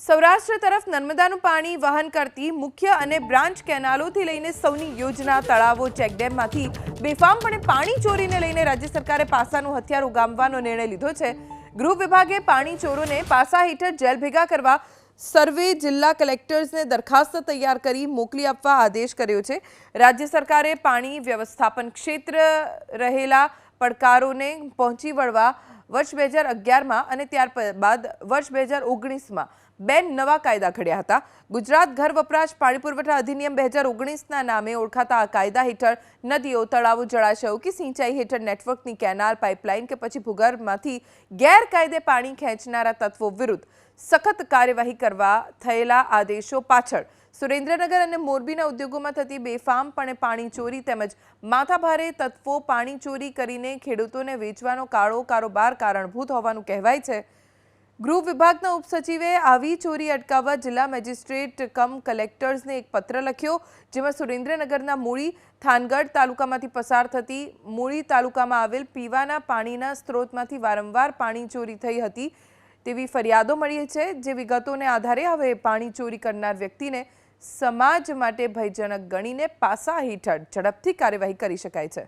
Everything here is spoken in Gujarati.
સૌરાષ્ટ્ર તરફ નર્મદાનું પાણી વહન કરતી મુખ્ય અને બ્રાન્ચ કેનાલોથી લઈને સૌની યોજના, તળાવો, ચેકડેમમાંથી બેફામપણે પાણી ચોરીને લઈને રાજ્ય સરકારે પાસાનું હથિયાર ઉગામવાનો નિર્ણય લીધો છે. ગૃહ વિભાગે પાણી ચોરોને પાસા હેઠળ જેલ ભેગા કરવા સર્વે જિલ્લા કલેક્ટર્સને દરખાસ્ત તૈયાર કરી મોકલી આપવા આદેશ કર્યો છે. રાજ્ય સરકારે પાણી વ્યવસ્થાપન ક્ષેત્ર રહેલા પડકારોને પહોંચી વળવા વર્ષ બે હજાર અગિયારમાં અને ત્યારબાદ વર્ષ બે હજાર ઓગણીસમાં બે નવા કાયદા ઘડ્યા હતા. ગુજરાત ઘર વપરાશ પાણી પુરવઠા અધિનિયમ બે હજાર ઓગણીસના નામે ઓળખાતા આ કાયદા હેઠળ નદીઓ, તળાવો, જળાશયો કે સિંચાઈ હેઠળ નેટવર્કની કેનાલ, પાઇપલાઇન કે પછી ભૂગર્ભમાંથી ગેરકાયદે પાણી ખેંચનારા તત્વો વિરુદ્ધ સખત કાર્યવાહી કરવા થયેલા આદેશો પાછળ સુરેન્દ્રનગર અને મોરબીના ઉદ્યોગોમાં થતી બેફામપણે પાણી ચોરી તેમજ માથાભારે તત્વો પાણી ચોરી કરીને ખેડૂતોને વેચવાનો કાળો કારોબાર કારણભૂત હોવાનું કહેવાય છે. ગૃહ વિભાગના ઉપસચિવે આવી ચોરી અટકાવવા જિલ્લા મેજિસ્ટ્રેટ કમ કલેક્ટર્સને એક પત્ર લખ્યો, જેમાં સુરેન્દ્રનગરના મૂળી થાનગઢ તાલુકામાંથી પસાર થતી મૂળી તાલુકામાં આવેલ પીવાના પાણીના સ્ત્રોતમાંથી વારંવાર પાણી ચોરી થઈ હતી. તેવી ફરિયાદો મળી છે જે વિગતોને આધારે હવે પાણી ચોરી કરનાર વ્યક્તિને સમાજ માટે ભયજનક ગણીને પાસા હેઠળ ઝડપથી કાર્યવાહી કરી શકાય છે.